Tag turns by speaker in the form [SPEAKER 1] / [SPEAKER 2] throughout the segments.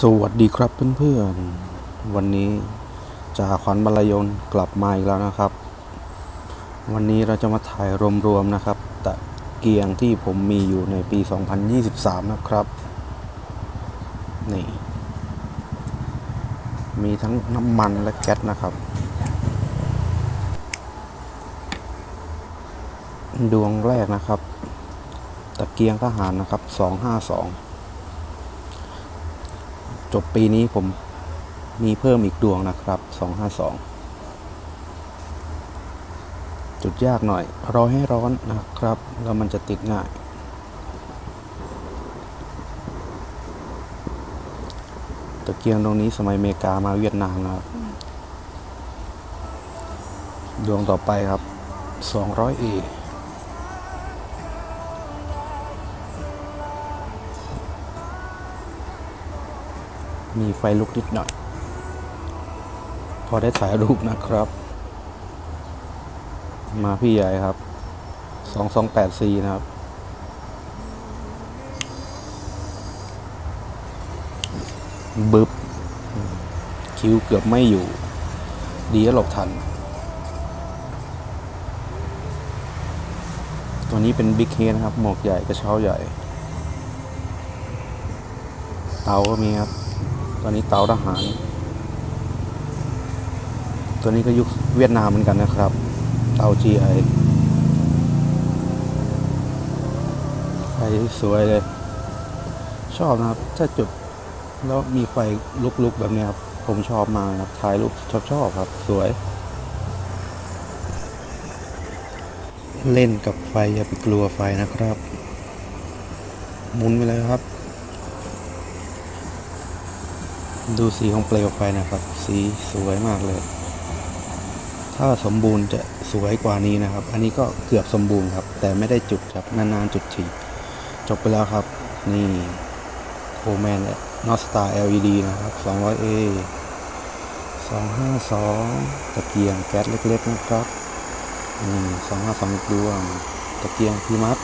[SPEAKER 1] สวัสดีครับเพื่อนๆ วันนี้จ่าขวัญบรรยนกลับมาอีกแล้วนะครับ วันนี้เราจะมาถ่ายรวมๆนะครับ ตะเกียงที่ผมมีอยู่ในปี 2023 นะครับ นี่ มีทั้งน้ำมันและแก๊สนะครับ ดวงแรกนะครับ ตะเกียงทหารนะครับ 252 จบปีนี้ผมมีเพิ่มอีกดวงนะครับ 252 จุดยากหน่อย รอให้ร้อนนะครับ แล้วมันจะติดง่าย ตะเกียงตรงนี้สมัยอเมริกามาเวียดนามนะครับ ดวงต่อไปครับ 200A มีไฟลุกนิดหน่อย พอได้ถ่ายรูปนะครับ มาพี่ใหญ่ครับ 2284 นะครับบึบคิวเกือบไม่อยู่ ดีหลบทัน ตัวนี้เป็นบิ๊กเฮนะครับ หมวกใหญ่กระเช้าใหญ่ เตาก็มีครับ ตัวนี้เตาทหาร ตัวนี้ก็ยุคเวียดนามเหมือนกันนะครับ เตา GI ไฟสวยเลย ชอบนะครับ ถ้าจุดแล้วมีไฟลุกๆแบบนี้ครับ ผมชอบมากครับถ่ายรูปชอบชอบครับ สวย เล่นกับไฟอย่าไปกลัวไฟนะครับ หมุนไปเลยครับ ดูสีของเปลวไฟนะครับ สีสวยมากเลย ถ้าสมบูรณ์จะสวยกว่านี้นะครับ อันนี้ก็เกือบสมบูรณ์ครับ แต่ไม่ได้จุดครับนานๆจุดทีจบไปแล้วครับ นี่โคแมนและนอสตา LED นะครับ 200A 252 ตะเกียงแก๊สเล็กๆนะครับนี่252อีกดวง ตะเกียงพิมัส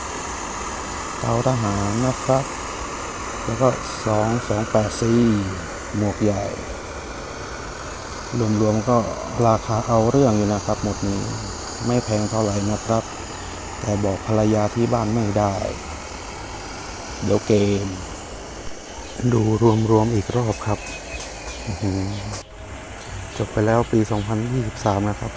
[SPEAKER 1] เตาทหารนะครับ แล้วก็ 2284 หมวกใหญ่ รวมๆก็ราคาเอาเรื่องอยู่นะครับ หมดนี้ไม่แพงเท่าไหร่นะครับ แต่บอกภรรยาที่บ้านไม่ได้ เดี๋ยวเกม ดูรวมๆอีกรอบครับจบไปแล้วปี 2023 นะครับ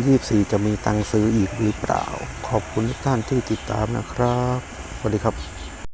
[SPEAKER 1] 2024 จะมีตังค์ซื้ออีกหรือเปล่า ขอบคุณทุกท่านที่ติดตามนะครับ สวัสดีครับ